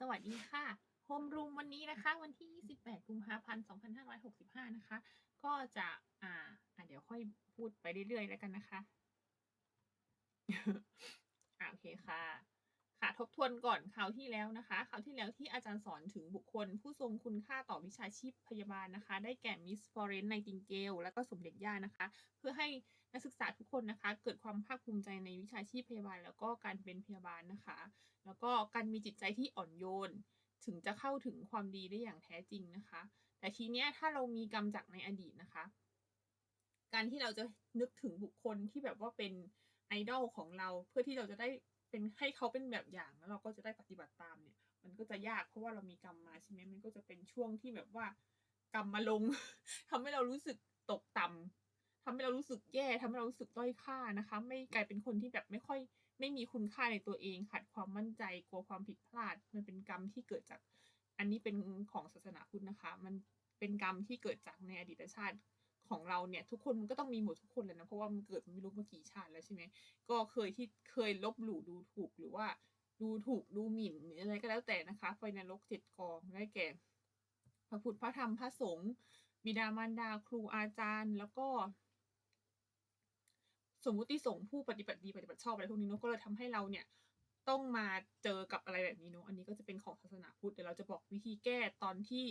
สวัสดีค่ะโฮมรูมวันนี้นะคะ วันที่ 28 กุมภาพันธ์ 2565 นะคะ ก็จะอ่าอ่าเดี๋ยวค่อยพูดไปเรื่อยๆแล้วกันนะคะอ่าโอเคค่ะ ค่ะทบทวนก่อนคราวที่แล้วนะคะคราวที่แล้วที่อาจารย์สอนถึงบุคคล ผู้ทรงคุณค่าต่อวิชาชีพพยาบาลนะคะ ได้แก่มิสฟอเรนไนติงเกลและก็สมเด็จย่านะคะ เพื่อให้นักศึกษาทุกคนนะคะ เกิดความภาคภูมิใจในวิชาชีพพยาบาล แล้วก็การเป็นพยาบาลนะคะ แล้วก็การมีจิตใจที่อ่อนโยน ถึงจะเข้าถึงความดีได้อย่างแท้จริงนะคะ แต่ทีเนี้ยถ้าเรามีกรรมจากในอดีตนะคะ การที่เราจะนึกถึงบุคคลที่แบบว่าเป็นไอดอลของเราเพื่อที่เราจะได้ เป็นให้เขาเป็นแบบอย่างแล้วเราก็จะได้ปฏิบัติตามเนี่ย มันก็จะยากเพราะว่าเรามีกรรมมาใช่ไหมมันก็จะเป็นช่วงที่แบบว่ากรรมมาลงทำให้เรารู้สึกตกต่ำทำให้เรารู้สึกแย่ทำให้เรารู้สึกด้อยค่านะคะ ไม่กลายเป็นคนที่แบบไม่ค่อยไม่มีคุณค่าในตัวเองขาดความมั่นใจกลัวความผิดพลาด มันเป็นกรรมที่เกิดจาก อันนี้เป็นของศาสนาพุทธนะคะ มันเป็นกรรมที่เกิดจากในอดีตชาติ ของเราเนี่ย ทุกคนมันก็ต้องมีหมดทุกคนแหละนะเพราะว่ามันเกิดไม่รู้มากี่ชาติแล้วใช่ไหมก็เคยที่เคยลบหลู่ดูถูกหรือว่าดูถูกดูหมิ่นอะไรก็แล้วแต่นะคะไฟนรกเจ็ดกองได้แก่ พระพุทธพระธรรมพระสงฆ์บิดามารดาครูอาจารย์ แล้วก็ สมมุติสงฆ์ผู้ปฏิบัติดีปฏิบัติชอบอะไรพวกนี้เนอะก็เลยทำให้เราเนี่ย ต้องมาเจอกับอะไรแบบนี้เนอะอันนี้ก็จะเป็นของศาสนาพุทธเดี๋ยวเราจะบอกวิธีแก้ตอนที่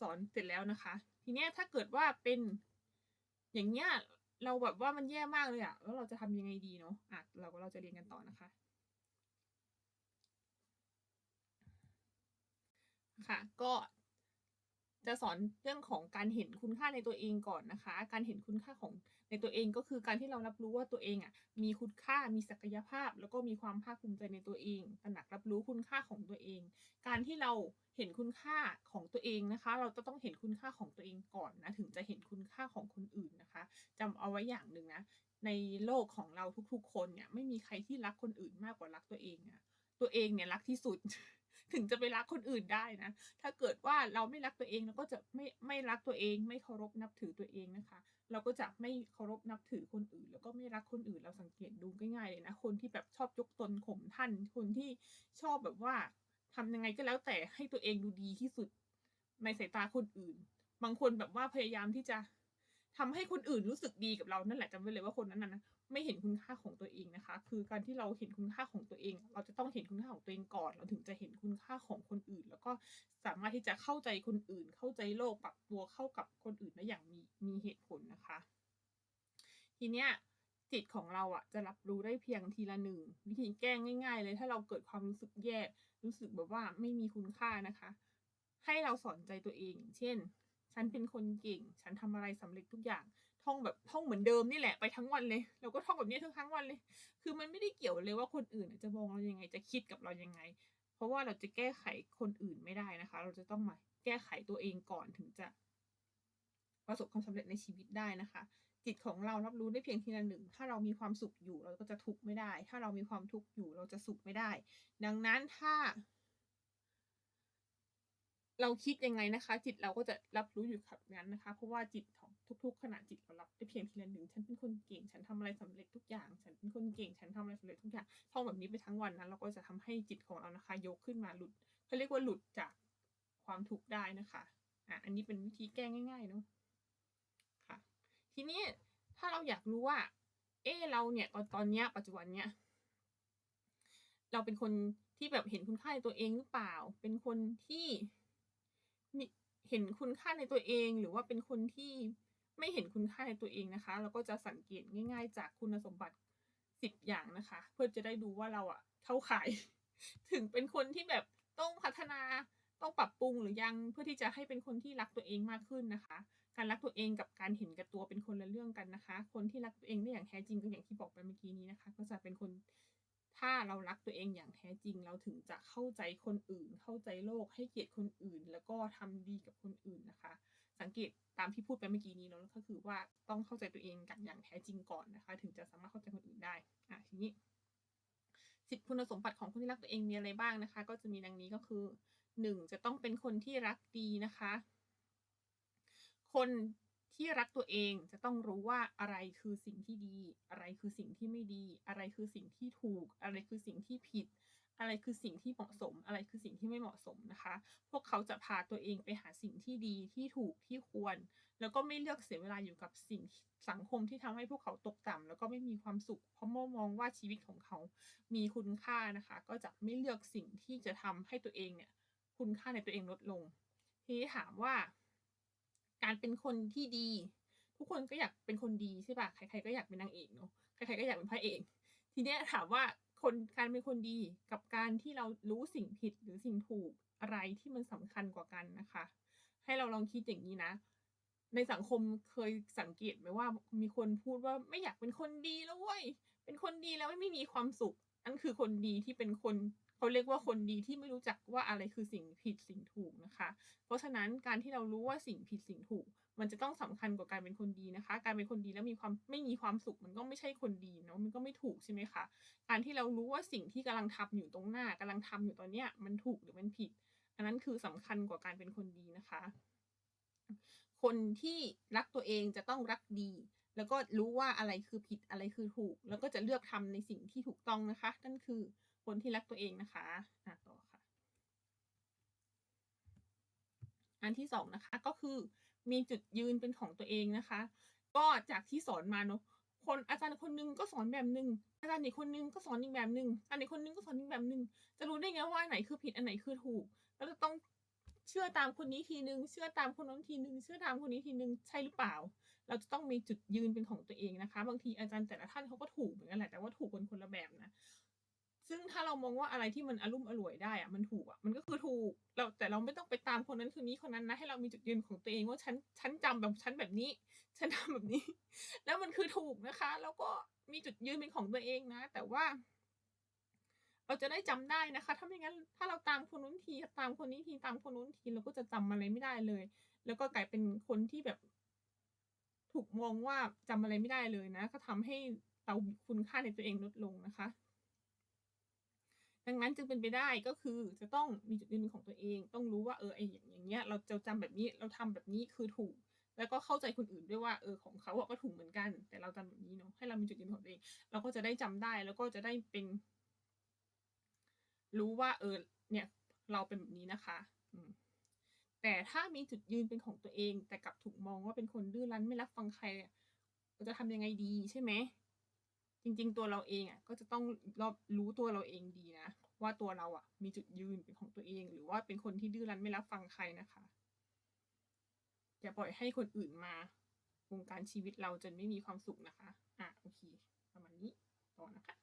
สอนเสร็จแล้วนะคะ ทีเนี้ยถ้าเกิดว่าเป็น อย่างเงี้ยเราแบบว่ามันแย่มากเลยอะแล้วเราจะทำยังไงดีเนาะอะเราก็เราจะเรียนกันต่อนะคะ ค่ะ ก็จะสอนเรื่องของการเห็นคุณค่าในตัวเองก่อนนะคะ การเห็นคุณค่าของ ตัวเองก็คือการที่เรารับรู้ว่าตัวเองอะมีคุณค่ามีศักยภาพ แล้วก็มีความภาคภูมิใจในตัวเองตระหนักรับรู้คุณค่าของตัวเอง การที่เราเห็นคุณค่าของตัวเองนะคะ เราจะต้องเห็นคุณค่าของตัวเองก่อนนะถึงจะเห็นคุณค่าของคนอื่นนะคะจำเอาไว้อย่างหนึ่งนะในโลกของเราทุกๆ คนเนี่ยไม่มีใครที่รักคนอื่นมากกว่ารักตัวเองอะตัวเองเนี่ยรักที่สุด ถึงจะไปรักคนอื่นได้นะ ถ้าเกิดว่าเราไม่รักตัวเองเราก็จะไม่ไม่รักตัวเอง ไม่เคารพนับถือตัวเองนะคะ เราก็จะไม่เคารพนับถือคนอื่น แล้วก็ไม่รักคนอื่นเราสังเกตดูง่ายๆเลยนะ คนที่แบบชอบยกตนข่มท่าน คนที่ชอบแบบว่าทำยังไงก็แล้วแต่ให้ตัวเองดูดีที่สุดในสายตาคนอื่น บางคนแบบว่าพยายามที่จะทำให้คนอื่นรู้สึกดีกับเรานั่นแหละจำไว้เลยว่าคนนั้นนะ ไม่เห็นคุณค่าของตัวเองนะคะ คือการที่เราเห็นคุณค่าของตัวเอง เราจะต้องเห็นคุณค่าของตัวเองก่อน เราถึงจะเห็นคุณค่าของคนอื่น แล้วก็สามารถที่จะเข้าใจคนอื่น เข้าใจโลกปรับตัวเข้ากับคนอื่นได้อย่างมีมีเหตุผลนะคะ ทีเนี้ยจิตของเราอะจะรับรู้ได้เพียงทีละหนึ่งวิธีแก้ง่าย ๆ เลยถ้าเราเกิดความรู้สึกแย่รู้สึกแบบว่าไม่มีคุณค่านะคะ ให้เราสอนใจตัวเองอย่างเช่น ฉันเป็นคนเก่ง ฉันทำอะไรสำเร็จทุกอย่าง ท่องแบบท่องเหมือนเดิมนี่แหละไปทั้งวันเลยเราก็ท่องแบบนี้ทั้งทั้งวันเลย คือมันไม่ได้เกี่ยวเลยว่าคนอื่นจะมองเรายังไงจะคิดกับเรายังไง เพราะว่าเราจะแก้ไขคนอื่นไม่ได้นะคะ เราจะต้องมาแก้ไขตัวเองก่อนถึงจะประสบความสำเร็จในชีวิตได้นะคะ จิตของเรารับรู้ได้เพียงทีละหนึ่ง ถ้าเรามีความสุขอยู่เราก็จะทุกข์ไม่ได้ ถ้าเรามีความทุกข์อยู่เราจะสุขไม่ได้ ดังนั้นถ้า เราคิดยังไงนะคะ จิตเราก็จะรับรู้อยู่แบบนั้นนะคะ เพราะว่าจิตของทุก ๆ ขณะจิตเรารับได้เพียงทีละหนึ่งฉันเป็นคนเก่ง ฉันทำอะไรสำเร็จทุกอย่าง ฉันเป็นคนเก่ง ฉันทำอะไรสำเร็จทุกอย่างท่องแบบนี้ไปทั้งวันนั้นเราก็จะทำให้จิตของเรานะคะ ยกขึ้นมาหลุดเขาเรียกว่าหลุดจากความทุกข์ได้นะคะอะอันนี้เป็นวิธีแก้ง่ายๆเนาะค่ะ ทีนี้ถ้าเราอยากรู้ว่า เออเราเนี่ยตอนตอนเนี้ยปัจจุบันเนี้ยเราเป็นคนที่แบบเห็นคุณค่าในตัวเองหรือเปล่า เป็นคนที่ มีเห็นคุณค่าในตัวเองหรือว่าเป็นคนที่ไม่เห็นคุณค่าในตัวเองนะคะ เราก็จะสังเกตง่าย ๆ จากคุณสมบัติสิบอย่างนะคะ เพื่อจะได้ดูว่าเราอะเข้าข่าย ถึงเป็นคนที่แบบต้องพัฒนาต้องปรับปรุงหรือยังเพื่อที่จะให้เป็นคนที่รักตัวเองมากขึ้นนะคะ การรักตัวเองกับการเห็นแก่ตัวเป็นคนละเรื่องกันนะคะ คนที่รักตัวเองได้อย่างแท้จริงก็อย่างที่บอกไปเมื่อกี้นี้นะคะ ก็จะเป็นคน ถ้าเรารักตัวเองอย่างแท้จริง เราถึงจะเข้าใจคนอื่น เข้าใจโลกให้เกียรติคนอื่น แล้วก็ทำดีกับคนอื่นนะคะ สังเกตตามที่พูดไปเมื่อกี้นี้เนาะก็คือว่าต้องเข้าใจตัวเองกันอย่างแท้จริงก่อนนะคะ ถึงจะสามารถเข้าใจคนอื่นได้อะทีนี้สิบคุณสมบัติของคนที่รักตัวเองมีอะไรบ้างนะคะ ก็จะมีดังนี้ก็คือหนึ่งจะต้องเป็นคนที่รักดีนะคะ คน ที่รักตัวเองจะต้องรู้ว่าอะไรคือสิ่งที่ดี อะไรคือสิ่งที่ไม่ดี อะไรคือสิ่งที่ถูก อะไรคือสิ่งที่ผิด อะไรคือสิ่งที่เหมาะสม อะไรคือสิ่งที่ไม่เหมาะสมนะคะ พวกเขาจะพาตัวเองไปหาสิ่งที่ดีที่ถูกที่ควร แล้วก็ไม่เลือกเสียเวลาอยู่กับสิ่งสังคมที่ทำให้พวกเขาตกต่ำแล้วก็ไม่มีความสุข เพราะมองว่าชีวิตของเขา มีคุณค่านะคะ ก็จะไม่เลือกสิ่งที่จะทำให้ตัวเองเนี่ยคุณค่าในตัวเองลดลง ทีนี้ถามว่า การเป็นคนที่ดี ทุกคนก็อยากเป็นคนดีใช่ปะใครๆก็อยากเป็นนางเอกเนาะใครๆก็อยากเป็นพระเอก ทีเนี้ยถามว่าคนการเป็นคนดีกับการที่เรารู้สิ่งผิดหรือสิ่งถูกอะไรที่มันสำคัญกว่ากันนะคะ ให้เราลองคิดอย่างนี้นะ ในสังคมเคยสังเกตไหมว่ามีคนพูดว่าไม่อยากเป็นคนดีแล้วเว้ยเป็นคนดีแล้วไม่มีความสุขนั่นคือคนดีที่เป็นคน เขาเรียกว่าคนดีที่ไม่รู้จักว่าอะไรคือสิ่งผิดสิ่งถูกนะคะ เพราะฉะนั้นการที่เรารู้ว่าสิ่งผิดสิ่งถูก มันจะต้องสำคัญกว่าการเป็นคนดีนะคะ การเป็นคนดีแล้วมีความไม่มีความสุข มันก็ไม่ใช่คนดีเนาะมันก็ไม่ถูกใช่ไหมคะการที่เรารู้ว่าสิ่งที่กำลังทำอยู่ตรงหน้ากำลังทำอยู่ตอนเนี้ยมันถูกหรือมันผิด อันนั้นคือสำคัญกว่าการเป็นคนดีนะคะ คนที่รักตัวเองจะต้องรักดีแล้วก็รู้ว่าอะไรคือผิดอะไรคือถูก แล้วก็จะเลือกทำในสิ่งที่ถูกต้องนะคะ นั่นคือ คนที่รักตัวเองนะคะอะต่อค่ะ อันที่สองนะคะก็คือมีจุดยืนเป็นของตัวเองนะคะ ก็จากที่สอนมาเนาะคนอาจารย์คนหนึงก็สอนแบบหนึ่งอาจารย์อีกคนนึงก็สอนอีกแบบหนึ่งอาจารย์อีกคนนึงก็สอนอีกแบบหนึ่งจะรู้ได้ไงว่าไหนคือผิดอันไหนคือถูกแล้วจะต้องเชื่อตามคนนี้ทีนึง เชื่อตามคนนั้นทีนึง เชื่อตามคนนี้ทีนึง ใช่หรือเปล่า เราจะต้องมีจุดยืนเป็นของตัวเองนะคะ บางทีอาจารย์แต่ละท่านเขาก็ถูกเหมือนกันแหละ แต่ว่าถูกคนคนละแบบนะ ซึ่งถ้าเรามองว่าอะไรที่มันอารมณ์อร่วยได้อะมันถูกอะมันก็คือถูกเราแต่เราไม่ต้องไปตามคนนั้นคนนี้คนนั้นนะให้เรามีจุดยืนของตัวเองว่าฉันฉันจำแบบฉันแบบนี้ ฉันทำแบบนี้ แล้วมันคือถูกนะคะ แล้วก็มีจุดยืนเป็นของตัวเองนะ แต่ว่า เราจะได้จำได้นะคะ ถ้าไม่งั้น ถ้าเราตามคนนู้นทีตามคนนี้ทีตามคนนู้นทีเราก็จะจำอะไรไม่ได้เลย แล้วก็กลายเป็นคนที่แบบ ถูกมองว่าจำอะไรไม่ได้เลยนะ ก็ทำให้เราคุณค่าในตัวเองลดลงนะคะ ดังนั้นจึงเป็นไปได้ก็คือจะต้องมีจุดยืนของตัวเอง ต้องรู้ว่าเออไออย่างอย่างเงี้ยเราจะจำแบบนี้เราทำแบบนี้คือถูก แล้วก็เข้าใจคนอื่นด้วยว่าเออของเขาอะก็ถูกเหมือนกัน แต่เราจำแบบนี้เนาะให้เรามีจุดยืนของตัวเอง เราก็จะได้จำได้แล้วก็จะได้เป็น รู้ว่า เออ เนี่ยเราเป็นแบบนี้นะคะ อืมแต่ถ้ามีจุดยืนเป็นของตัวเอง แต่กลับถูกมองว่าเป็นคนดื้อรั้นไม่รับฟังใครเราจะทำยังไงดีใช่ไหม จริง ๆ ตัวเราเองอะก็จะต้องรอบรู้ตัวเราเองดีนะ ว่าตัวเราอะ มีจุดยืนเป็นของตัวเอง หรือว่าเป็นคนที่ดื้อรั้นไม่รับฟังใครนะคะอย่าปล่อยให้คนอื่นมาวงการชีวิตเราจนไม่มีความสุขนะคะ อะโอเคประมาณนี้ต่อนะคะ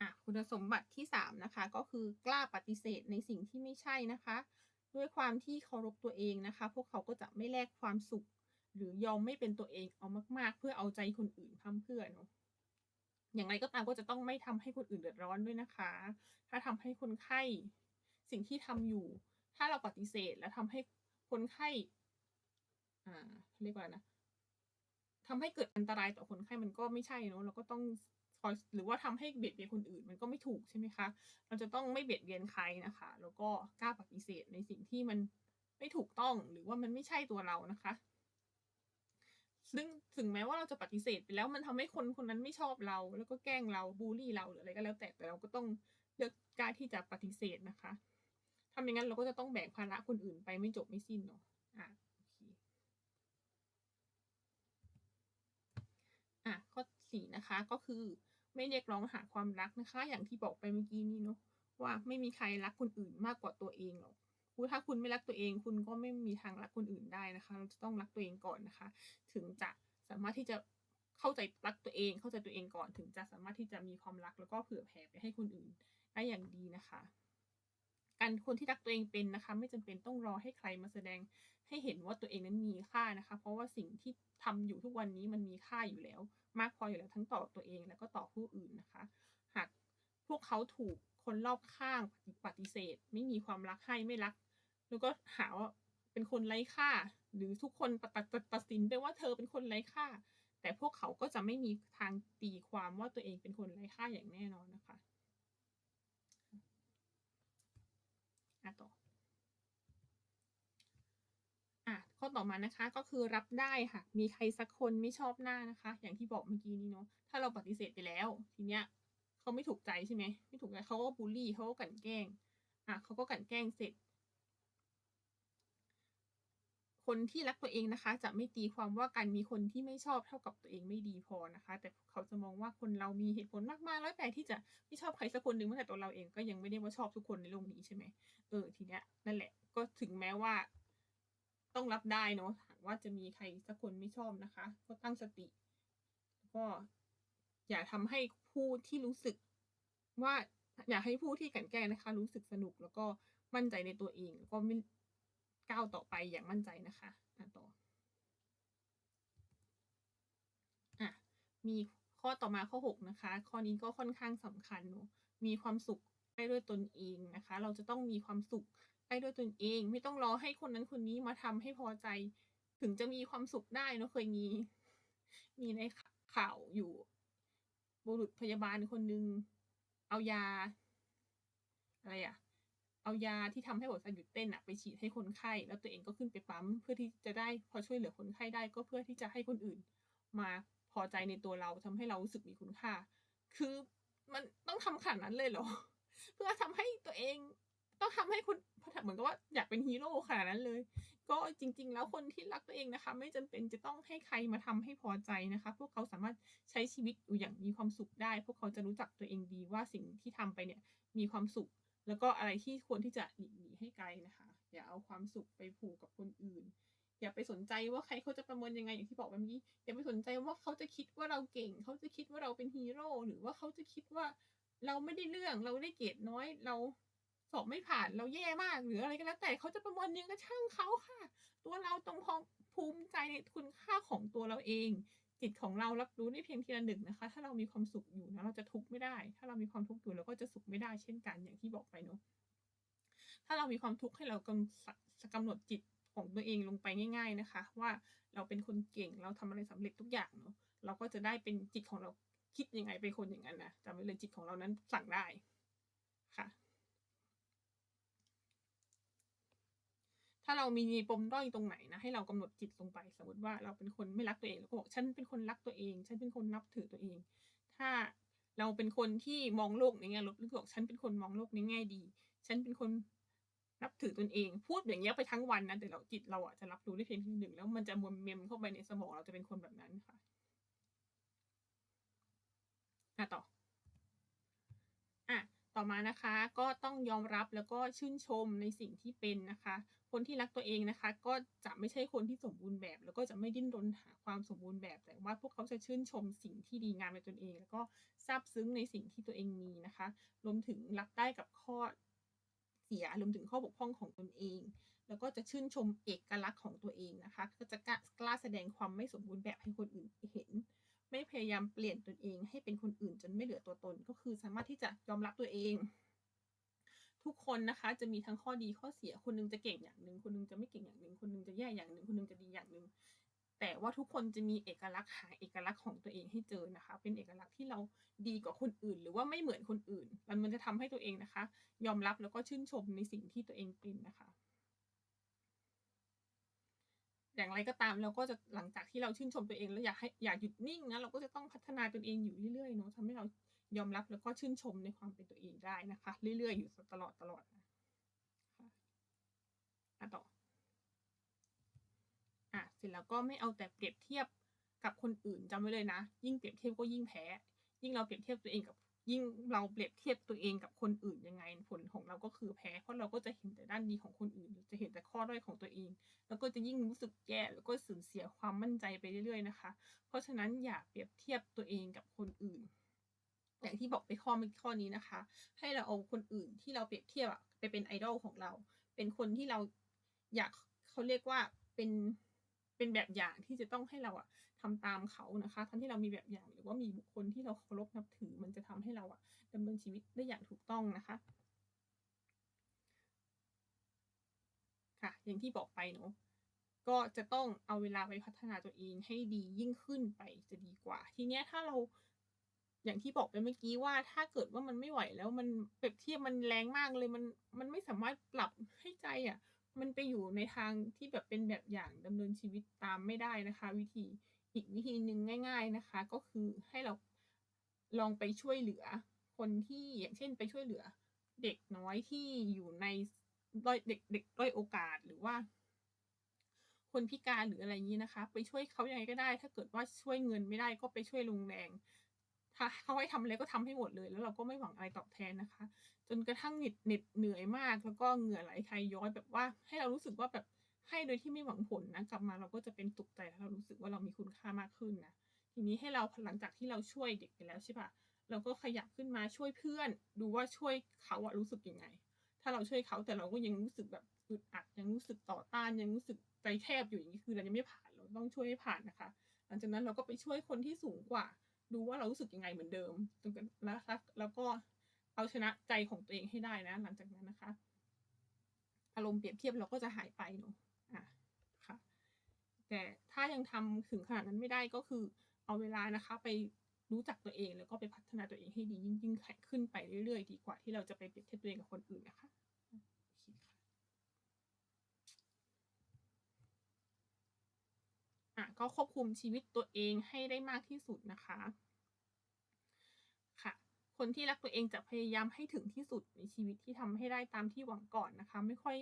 อะคุณสมบัติที่สามนะคะ ก็คือกล้าปฏิเสธในสิ่งที่ไม่ใช่นะคะ ด้วยความที่เคารพตัวเองนะคะ พวกเขาก็จะไม่แลกความสุข หรือยอมไม่เป็นตัวเองเอามาก ๆ เพื่อเอาใจคนอื่นพร่ำเพื่อเนาะอย่างไรก็ตามก็จะต้องไม่ทำให้คนอื่นเดือดร้อนด้วยนะคะ ถ้าทำให้คนไข้ สิ่งที่ทำอยู่ ถ้าเราปฏิเสธแล้วทำให้คนไข้ อ่าเรียกว่านะทำให้เกิดอันตรายต่อคนไข้มันก็ไม่ใช่เนาะเราก็ต้องคอยหรือว่าทำให้เบียดเบียนคนอื่นมันก็ไม่ถูกใช่ไหมคะ เราจะต้องไม่เบียดเบียนใครนะคะ แล้วก็กล้าปฏิเสธในสิ่งที่มันไม่ถูกต้องหรือว่ามันไม่ใช่ตัวเรานะคะ ซึ่งถึงแม้ว่าเราจะปฏิเสธไปแล้วมันทำให้คนคนนั้นไม่ชอบเรา แล้วก็แกล้งเราบูลลี่เราหรืออะไรก็แล้วแต่แต่เราก็ต้องเลือกกล้าที่จะปฏิเสธนะคะทำอย่างนั้นเราก็จะต้องแบกภาระคนอื่นไปไม่จบไม่สิ้นเนาะอะโอเคอะข้อสี่นะคะก็คือไม่เรียกร้องหาความรักนะคะ อย่างที่บอกไปเมื่อกี้นี้เนาะว่าไม่มีใครรักคนอื่นมากกว่าตัวเองหรอก ถ้าคุณไม่รักตัวเอง คุณก็ไม่มีทางรักคนอื่นได้นะคะ เราจะต้องรักตัวเองก่อนนะคะ ถึงจะสามารถที่จะเข้าใจรักตัวเอง เข้าใจตัวเองก่อน ถึงจะสามารถที่จะมีความรักแล้วก็เผื่อแผ่ไปให้คนอื่นได้อย่างดีนะคะการคนที่รักตัวเองเป็นนะคะ ไม่จำเป็นต้องรอให้ใครมาแสดงให้เห็นว่าตัวเองนั้นมีค่านะคะ เพราะว่าสิ่งที่ทำอยู่ทุกวันนี้มันมีค่าอยู่แล้ว มากพออยู่แล้วทั้งต่อตัวเองแล้วก็ต่อผู้อื่นนะคะ หากพวกเขาถูก คนรอบข้างปฏิเสธ ไม่มีความรักให้ไม่รัก แล้วก็หาว่าเป็นคนไร้ค่า หรือทุกคนตัดตัดสินไปว่าเธอเป็นคนไร้ค่า แต่พวกเขาก็จะไม่มีทางตีความว่าตัวเองเป็นคนไร้ค่าอย่างแน่นอนนะคะอะต่ออะข้อต่อมานะคะก็คือรับได้ค่ะ มีใครสักคนไม่ชอบหน้านะคะ อย่างที่บอกเมื่อกี้นี้เนาะถ้าเราปฏิเสธไปแล้ว ทีเนี้ย เขาไม่ถูกใจใช่ไหมไม่ถูกใจเขาก็บูลลี่เขาก็กั่นแกล้ง อะเขาก็กั่นแกล้งเสร็จ คนที่รักตัวเองนะคะ จะไม่ตีความว่าการมีคนที่ไม่ชอบเท่ากับตัวเองไม่ดีพอนะคะ แต่เขาจะมองว่าคนเรามีเหตุผลมากๆร้อยแปดที่จะไม่ชอบใครสักคนหนึ่งเมื่อแต่ตัวเราเองก็ยังไม่ได้ว่าชอบทุกคนในโลกนี้ใช่ไหมเออทีเนี้ยนั่นแหละ ก็ถึงแม้ว่าต้องรับได้เนาะหากว่าจะมีใครสักคนไม่ชอบนะคะ ก็ตั้งสติ ก็อย่าทำให้ ผู้ที่รู้สึกว่าอยากให้ผู้ที่กลั่นแกล้งนะคะ รู้สึกสนุกแล้วก็มั่นใจในตัวเองแล้วก็ไม่ก้าวต่อไปอย่างมั่นใจนะคะอะต่ออะมีข้อต่อมาข้อหกนะคะ ข้อนี้ก็ค่อนข้างสำคัญเนอะมีความสุขได้ด้วยตนเองนะคะ เราจะต้องมีความสุขได้ด้วยตนเอง ไม่ต้องรอให้คนนั้นคนนี้มาทำให้พอใจ ถึงจะมีความสุขได้เนอะเคยมีมีในข่าวอยู่ บุรุษพยาบาลคนหนึ่งเอายา อะไรอะเอายาที่ทำให้หัวใจหยุดเต้นอะไปฉีดให้คนไข้ แล้วตัวเองก็ขึ้นไปปั๊ม เพื่อที่จะได้พอช่วยเหลือคนไข้ได้ก็เพื่อที่จะให้คนอื่น มาพอใจในตัวเราทำให้เรารู้สึกมีคุณค่า คือมันต้องทำขนาดนั้นเลยเหรอ เพื่อทำให้ตัวเอง ต้องทำให้คุณเหมือนกับว่าอยากเป็นฮีโร่ขนาดนั้นเลย ก็จริง ๆ แล้วคนที่รักตัวเองนะคะ ไม่จำเป็นจะต้องให้ใครมาทำให้พอใจนะคะ พวกเขาสามารถใช้ชีวิตอยู่อย่างมีความสุขได้ พวกเขาจะรู้จักตัวเองดีว่าสิ่งที่ทำไปเนี่ยมีความสุข แล้วก็อะไรที่ควรที่จะหลีกหนีให้ไกลนะคะ อย่าเอาความสุขไปผูกกับคนอื่น อย่าไปสนใจว่าใครเขาจะประเมินยังไงอย่างที่บอกไปเมื่อกี้อย่าไปสนใจว่าเขาจะคิดว่าเราเก่ง เขาจะคิดว่าเราเป็นฮีโร่หรือว่าเขาจะคิดว่าเราไม่ได้เรื่องเราได้เกรดน้อยเรา สอบไม่ผ่านเราแย่มากหรืออะไรก็แล้ว แต่เขาจะประเมินยังก็ช่างเขาค่ะ ตัวเราต้องพอภูมิใจในคุณค่าของตัวเราเอง จิตของเรารับรู้ได้เพียงทีละหนึ่งนะคะ ถ้าเรามีความสุขอยู่นะเราจะทุกข์ไม่ได้ ถ้าเรามีความทุกข์อยู่เราก็จะสุขไม่ได้เช่นกันอย่างที่บอกไปเนาะถ้าเรามีความทุกข์ให้เรากำกำหนดจิตของตัวเองลงไปง่าย ๆนะคะ ว่าเราเป็นคนเก่งเราทำอะไรสำเร็จทุกอย่างเนาะเราก็จะได้เป็นจิตของเราคิดยังไงเป็นคนอย่างนั้นนะจำไว้เลยจิตของเรานั้นสั่งได้ค่ะ ถ้าเรามีปมด้อยตรงไหนนะให้เรากำหนดจิตลงไป สมมติว่าเราเป็นคนไม่รักตัวเองแล้วก็บอกฉันเป็นคนรักตัวเอง ฉันเป็นคนนับถือตัวเอง ถ้าเราเป็นคนที่มองโลกในแง่ลบหรือบอกฉันเป็นคนมองโลกในแง่ดี ฉันเป็นคนนับถือตนเอง พูดอย่างเงี้ยไปทั้งวันนะแต่เราจิตเราอะจะรับรู้ได้เพียงทีหนึ่งแล้วมันจะมวมเมมเข้าไปในสมองเราจะเป็นคนแบบนั้นค่ะอะต่อ ต่อมานะคะก็ต้องยอมรับแล้วก็ชื่นชมในสิ่งที่เป็นนะคะ คนที่รักตัวเองนะคะ ก็จะไม่ใช่คนที่สมบูรณ์แบบ แล้วก็จะไม่ดิ้นรนหาความสมบูรณ์แบบ แต่ว่าพวกเขาจะชื่นชมสิ่งที่ดีงามในตนเอง แล้วก็ซาบซึ้งในสิ่งที่ตัวเองมีนะคะ รวมถึงรับได้กับข้อเสียรวมถึงข้อบกพร่องของตนเอง แล้วก็จะชื่นชมเอกลักษณ์ของตัวเองนะคะ ก็จะกล้าแสดงความไม่สมบูรณ์แบบให้คนอื่นเห็น ไม่พยายามเปลี่ยนตนเอง ให้เป็นคนอื่นจนไม่เหลือตัวตน ก็คือสามารถที่จะยอมรับตัวเอง ทุกคนนะคะ จะมีทั้งข้อดีข้อเสีย คนนึงจะเก่งอย่างหนึ่งคนนึงจะไม่เก่งอย่างหนึ่งคนนึงจะแย่อย่างหนึ่งคนนึงจะดีอย่างหนึ่งแต่ว่าทุกคนจะมีเอกลักษณ์หาเอกลักษณ์ของตัวเองให้เจอนะคะ เป็นเอกลักษณ์ที่เราดีกว่าคนอื่น หรือว่าไม่เหมือนคนอื่น มันมันจะทำให้ตัวเองนะคะ ยอมรับแล้วก็ชื่นชมในสิ่งที่ตัวเองเป็นนะคะ อย่างไรก็ตามเราก็จะหลังจากที่เราชื่นชมตัวเองแล้วอยากให้อย่าหยุดนิ่งนะเราก็จะต้องพัฒนาตนเองอยู่เรื่อยๆเนาะทำให้เรายอมรับแล้วก็ชื่นชมในความเป็นตัวเองได้นะคะ เรื่อยๆอยู่ตลอดตลอดนะค่ะอะต่ออะเสร็จแล้วก็ไม่เอาแต่เปรียบเทียบกับคนอื่นจำไว้เลยนะ ยิ่งเปรียบเทียบก็ยิ่งแพ้ ยิ่งเราเปรียบเทียบตัวเองกับ ยิ่งเราเปรียบเทียบตัวเองกับคนอื่นยังไงผลของเราก็คือแพ้ เพราะเราก็จะเห็นแต่ด้านดีของคนอื่น จะเห็นแต่ข้อด้อยของตัวเอง แล้วก็จะยิ่งรู้สึกแย่แล้วก็สูญเสียความมั่นใจไปเรื่อยๆนะคะ เพราะฉะนั้นอย่าเปรียบเทียบตัวเองกับคนอื่น อย่างที่บอกไปข้อเมื่อข้อนี้นะคะ ให้เราเอาคนอื่นที่เราเปรียบเทียบไปเป็นไอดอลของเรา เป็นคนที่เราอยากเขาเรียกว่าเป็นเป็นแบบอย่างที่จะต้องให้เราอะ ทำตามเขานะคะ ทั้งที่เรามีแบบอย่างหรือว่ามีบุคคลที่เราเคารพนับถือ มันจะทำให้เราอะดำเนินชีวิตได้อย่างถูกต้องนะคะค่ะ อย่างที่บอกไปเนาะก็จะต้องเอาเวลาไปพัฒนาตัวเองให้ดียิ่งขึ้นไปจะดีกว่า ทีเนี้ยถ้าเราอย่างที่บอกไปเมื่อกี้ว่าถ้าเกิดว่ามันไม่ไหวแล้วมันเปรียบเทียบมันแรงมากเลยมันมันไม่สามารถปรับให้ใจอะมันไปอยู่ในทางที่แบบเป็นแบบอย่างดำเนินชีวิตตามไม่ได้นะคะ วิธี อีกวิธีหนึ่งง่าย ๆนะคะ ก็คือให้เราลองไปช่วยเหลือ คนที่อย่างเช่นไปช่วยเหลือ เด็กน้อยที่อยู่ในด้อยเด็กเด็กด้อยโอกาสหรือว่า คนพิการหรืออะไรงี้นะคะ ไปช่วยเขายังไงก็ได้ ถ้าเกิดว่าช่วยเงินไม่ได้ก็ไปช่วยลงแรงถ้าเขาให้ทำอะไรก็ทำให้หมดเลย แล้วเราก็ไม่หวังอะไรตอบแทนนะคะ จนกระทั่งเหน็ดเหน็ดเหนื่อยมาก แล้วก็เหงื่อไหลใครย้อยแบบว่า ให้เรารู้สึกว่าแบบ ให้โดยที่ไม่หวังผลนะกลับมาเราก็จะเป็นสุขใจเรารู้สึกว่าเรามีคุณค่ามากขึ้นนะทีนี้ให้เราหลังจากที่เราช่วยเด็กไปแล้วใช่ปะเราก็ขยับขึ้นมาช่วยเพื่อน ดูว่าช่วยเขาอะรู้สึกยังไง ถ้าเราช่วยเขาแต่เราก็ยังรู้สึกแบบอึดอัดยังรู้สึกต่อต้านยังรู้สึกใจแคบอยู่อย่างนี้คือเรายังไม่ผ่านเราต้องช่วยให้ผ่านนะคะ หลังจากนั้นเราก็ไปช่วยคนที่สูงกว่า ดูว่าเรารู้สึกยังไงเหมือนเดิมจนกันแล้วแล้วก็เอาชนะใจของตัวเองให้ได้นะ หลังจากนั้นนะคะ อารมณ์เปรียบเทียบเราก็จะหายไปเนาะอะค่ะ แต่ถ้ายังทำถึงขนาดนั้นไม่ได้ก็คือเอาเวลานะคะ ไปรู้จักตัวเองแล้วก็ไปพัฒนาตัวเองให้ดียิ่งยิ่งขึ้นไปเรื่อย ๆ ดีกว่าที่เราจะไปเปรียบเทียบตัวเองกับคนอื่นนะคะอะอะก็ควบคุมชีวิตตัวเองให้ได้มากที่สุดนะคะค่ะ คนที่รักตัวเองจะพยายามให้ถึงที่สุดในชีวิตที่ทำให้ได้ตามที่หวังก่อนนะคะ ไม่ค่อย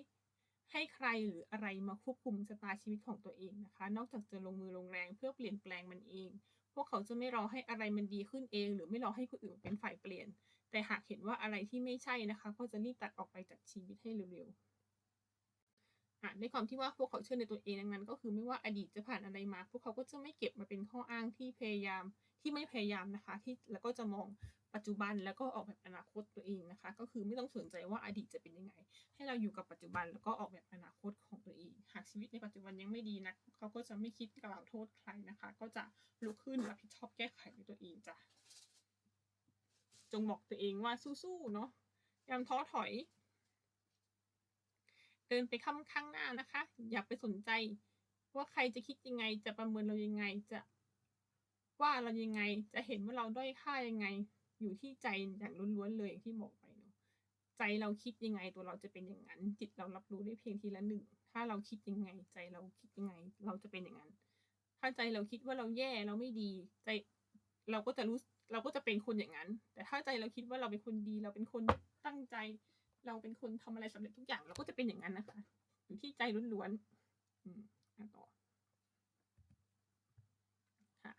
ให้ใครหรืออะไรมาควบคุมชะตาชีวิตของตัวเองนะคะ นอกจากจะลงมือลงแรงเพื่อเปลี่ยนแปลงมันเอง พวกเขาจะไม่รอให้อะไรมันดีขึ้นเอง หรือไม่รอให้คนอื่นเป็นฝ่ายเปลี่ยน แต่หากเห็นว่าอะไรที่ไม่ใช่นะคะ ก็จะรีบตัดออกไปจากชีวิตให้เร็วๆอะในความที่ว่าพวกเขาเชื่อในตัวเองดังนั้น ก็คือไม่ว่าอดีตจะผ่านอะไรมา พวกเขาก็จะไม่เก็บมาเป็นข้ออ้างที่พยายามที่ไม่พยายามนะคะ ที่แล้วก็จะมอง ปัจจุบันแล้วก็ออกแบบอนาคตตัวเองนะคะ ก็คือไม่ต้องสนใจว่าอดีตจะเป็นยังไง ให้เราอยู่กับปัจจุบันแล้วก็ออกแบบอนาคตของตัวเอง หากชีวิตในปัจจุบันยังไม่ดีนะเขาก็จะไม่คิดกล่าวโทษใครนะคะ ก็จะลุกขึ้นรับผิดชอบแก้ไขในตัวเองจ้ะจงบอกตัวเองว่าสู้ๆเนาะยาท้อถอย เดินไปข้างข้างหน้านะคะ อย่าไปสนใจ ว่าใครจะคิดยังไงจะประเมินเรายังไงจะว่าเรายังไงจะเห็นว่าเราด้อยค่ายังไง อยู่ที่ใจอย่างล้วนๆเลยอย่างที่บอกไปเนาะใจเราคิดยังไงตัวเราจะเป็นอย่างนั้น จิตเรารับรู้ได้เพียงทีละหนึ่งถ้าเราคิดยังไง ใจเราคิดยังไง เราจะเป็นอย่างนั้น ถ้าใจเราคิดว่าเราแย่เราไม่ดีใจเราก็จะรู้เราก็จะเป็นคนอย่างนั้น แต่ถ้าใจเราคิดว่าเราเป็นคนดี เราเป็นคนตั้งใจ เราเป็นคนทำอะไรสำเร็จทุกอย่าง เราก็จะเป็นอย่างนั้นนะคะ อยู่ที่ใจล้วนๆอืมต่อ ค่ะ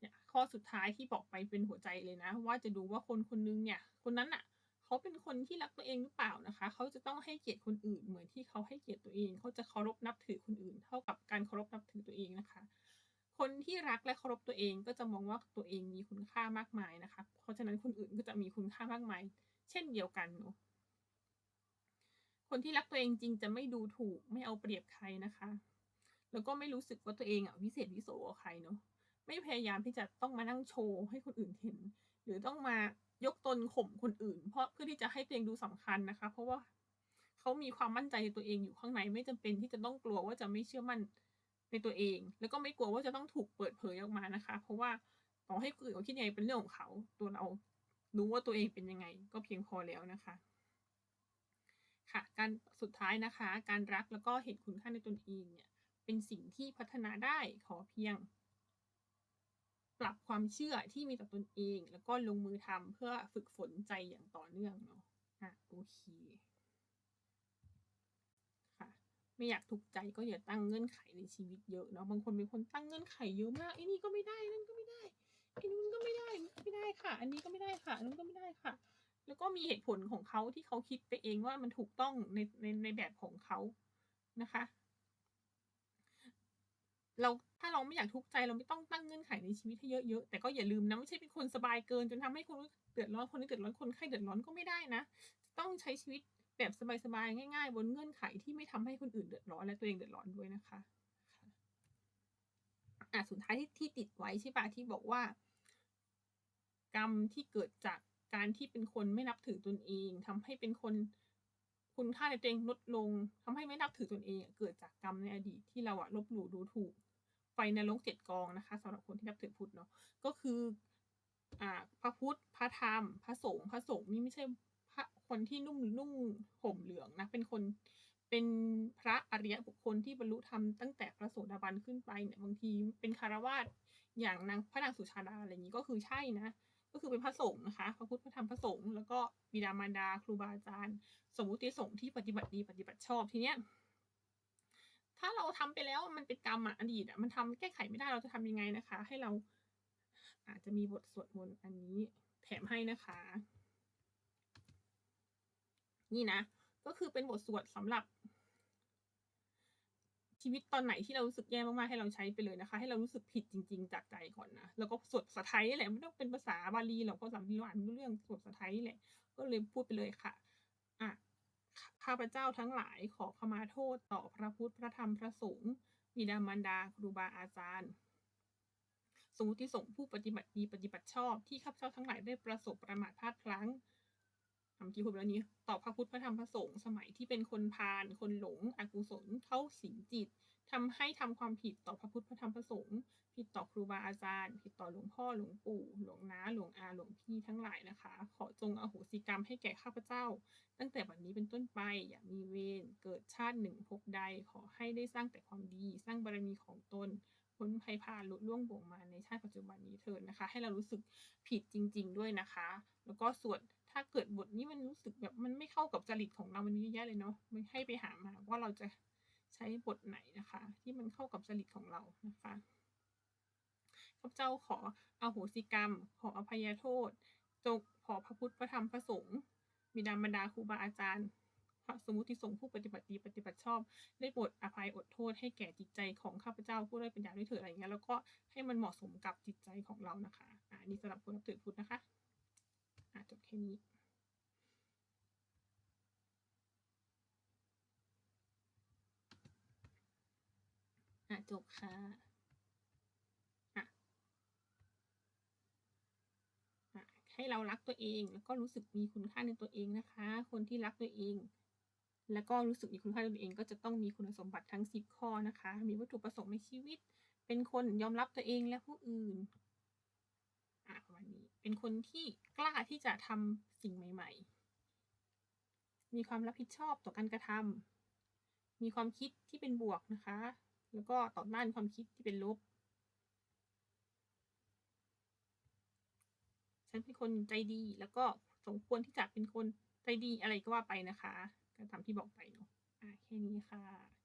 เนี่ย ข้อสุดท้ายที่บอกไปเป็นหัวใจเลยนะ ว่าจะดูว่าคนคนนึงเนี่ย คนนั้นอะเขาเป็นคนที่รักตัวเองหรือเปล่านะคะ เขาจะต้องให้เกียรติคนอื่นเหมือนที่เขาให้เกียรติตัวเอง เขาจะเคารพนับถือคนอื่น เท่ากับการเคารพนับถือตัวเองนะคะ คนที่รักและเคารพตัวเองก็จะมองว่าตัวเองมีคุณค่ามากมายนะคะ เพราะฉะนั้นคนอื่นก็จะมีคุณค่ามากมาย เช่นเดียวกันเนาะคนที่รักตัวเองจริงจะไม่ดูถูกไม่เอาเปรียบใครนะคะ แล้วก็ไม่รู้สึกว่าตัวเองอะวิเศษวิโสใครเนาะ ไม่พยายามที่จะต้องมานั่งโชว์ให้คนอื่นเห็น หรือต้องมายกตนข่มคนอื่น เพราะเพื่อที่จะให้ตัวเองดูสำคัญนะคะ เพราะว่าเขามีความมั่นใจในตัวเองอยู่ข้างในไม่จำเป็นที่จะต้องกลัวว่าจะไม่เชื่อมั่นในตัวเอง แล้วก็ไม่กลัวว่าจะต้องถูกเปิดเผยออกมานะคะ เพราะว่าต่อให้คนอื่นเขาคิดยังไงเป็นเรื่องของเขา ตัวเรารู้ว่าตัวเองเป็นยังไง ก็เพียงพอแล้วนะคะ ค่ะ การสุดท้ายนะคะ การรักแล้วก็เห็นคุณค่าในตนเองเนี่ย เป็นสิ่งที่พัฒนาได้ขอเพียง ปรับความเชื่อที่มีต่อตนเอง แล้วก็ลงมือทำเพื่อฝึกฝนใจอย่างต่อเนื่องเนาะอะโอเคค่ะไม่อยากถูกใจก็อย่าตั้งเงื่อนไขในชีวิตเยอะเนาะบางคนเป็นคนตั้งเงื่อนไขเยอะมากไอ้นี่ก็ไม่ได้นั่นก็ไม่ได้ไอ้นู้นก็ไม่ได้ไม่ได้ค่ะ อันนี้ก็ไม่ได้ค่ะอันนู้นก็ไม่ได้ค่ะ แล้วก็มีเหตุผลของเขาที่เขาคิดไปเองว่ามันถูกต้องในในในแบบของเขานะคะ เราาเราไม่อยากทุกข์ใจเราไม่ต้องตั้งเงื่อนไขในชีวิตให้เยอะๆ แต่ก็อย่าลืมนะไม่ใช่เป็นคนสบายเกิน จนทำให้คนเดือดร้อนคนนี้เดือดร้อนคนไข้เดือดร้อนก็ไม่ได้นะ ต้องใช้ชีวิตแบบสบายๆง่าย ๆ บนเงื่อนไขที่ไม่ทำให้คนอื่นเดือดร้อนและตัวเองเดือดร้อนด้วยนะคะอะสุดท้ายที่ที่ติดไว้ใช่ปะที่บอกว่า กรรมที่เกิดจากการที่เป็นคนไม่นับถือตนเองทำให้เป็นคนคุณค่าในตัวเองลดลงทำให้ไม่นับถือตนเองเกิดจากกรรมในอดีตที่เราอะลบหลู่ดูถูก ไฟนรกเจ็ดกองนะคะสำหรับคนที่นับถือพุทธเนาะก็คืออ่าพระพุทธพระธรรม พระสงฆ์พระสงฆ์นี่ไม่ใช่พระคนที่นุ่งนุ่งห่มเหลืองนะเป็นคนเป็นพระอริยบุคคลที่บรรลุธรรมตั้งแต่พระโสดาบันขึ้นไปเนี่ยบางทีเป็นคารวาสอย่างนางพระนางสุชาดาอะไรอย่างนี้ก็คือใช่นะก็คือเป็นพระสงฆ์นะคะพระพุทธพระธรรมพระสงฆ์แล้วก็บิดามารดาครูบาอาจารย์ สมมุติสงฆ์ที่ปฏิบัติดีปฏิบัติชอบทีเนี้ย ถ้าเราทำไปแล้วมันเป็นกรรมออดีตอะมันทำแก้ไขไม่ได้เราจะทำยังไงนะคะ ให้เราอาจจะมีบทสวดมนต์อันนี้แถมให้นะคะ นี่นะ ก็คือเป็นบทสวดสำหรับ ชีวิตตอนไหนที่เรารู้สึกแย่มากๆให้เราใช้ไปเลยนะคะ ให้เรารู้สึกผิดจริง ๆ จากใจก่อนนะแล้วก็สวดภาษาไทยแหละไม่ต้องเป็นภาษาบาลีหรอกเพราะภาษาบาลีเราอ่านไม่รู้เรื่องสวดภาษาไทยแหละ ก็เลยพูดไปเลยค่ะ อะ ข้าพเจ้าทั้งหลายขอขมาโทษต่อพระพุทธพระธรรมพระสงฆ์บิดามารดาครูบาอาจารย์สมุติสงฆ์ผู้ปฏิบัติดีปฏิบัติชอบที่ข้าพเจ้าทั้งหลายได้ประสบประมาทพลาดพลั้ง เมื่อกี้พูดแล้วนี้ต่อพระพุทธพระธรรมพระสงฆ์สมัยที่เป็นคนพาลคนหลง อกุศลเข้าสิงจิตทำให้ทำความผิดต่อพระพุทธพระธรรมพระสงฆ์ผิดต่อครูบาอาจารย์ ผิดต่อหลวงพ่อหลวงปู่ หลวงน้าหลวงอาหลวงพี่ทั้งหลายนะคะ ขอจงอโหสิกรรมให้แก่ข้าพเจ้า ตั้งแต่บัดนี้เป็นต้นไปอย่ามีเวรเกิดชาติหนึ่งภพใดขอให้ได้สร้างแต่ความดีสร้างบารมีของตนพ้นภัยพานหลุดล่วงบ่งมาในชาติปัจจุบันนี้เถิดนะคะ ให้เรารู้สึกผิดจริง ๆ ด้วยนะคะ แล้วก็สวน ถ้าเกิดบทนี้มันรู้สึกแบบมันไม่เข้ากับจริตของเรามันมีเยอะแยะเลยเนาะไม่ให้ไปหามาว่าเราจะใช้บทไหนนะคะ ที่มันเข้ากับจริตของเรานะคะข้าพเจ้าขออโหสิกรรม ขออภัยโทษ จงขอพระพุทธพระธรรมพระสงฆ์บิดามารรดาครูบาอาจารย์พระสมุติสงฆ์ผู้ปฏิบัติดีปฏิบัติชอบ ได้โปรดอภัยอดโทษให้แก่จิตใจของข้าพเจ้าผู้ได้เป็นญาด้วยเถิดอะไรอย่างเงี้ยแล้วก็ให้มันเหมาะสมกับจิตใจของเรานะคะอ่านี่สำหรับคนนับถือพุทธนะคะ อ่าจบแค่นี้อะจบค่ะอะอะให้เรารักตัวเองแล้วก็รู้สึกมีคุณค่าในตัวเองนะคะ คนที่รักตัวเอง แล้วก็รู้สึกมีคุณค่าในตัวเองก็จะต้องมีคุณสมบัติทั้งสิบข้อนะคะ มีวัตถุประสงค์ในชีวิต เป็นคนยอมรับตัวเองและผู้อื่นอะประมาณนี้ เป็นคนที่กล้าที่จะทำสิ่งใหม่ ๆ มีความรับผิดชอบต่อการกระทำมีความคิดที่เป็นบวกนะคะ แล้วก็ต่อต้านความคิดที่เป็นลบ ฉันเป็นคนใจดีแล้วก็สมควรที่จะเป็นคนใจดีอะไรก็ว่าไปนะคะ ก็ตามที่บอกไปเนาะอะแค่นี้ค่ะ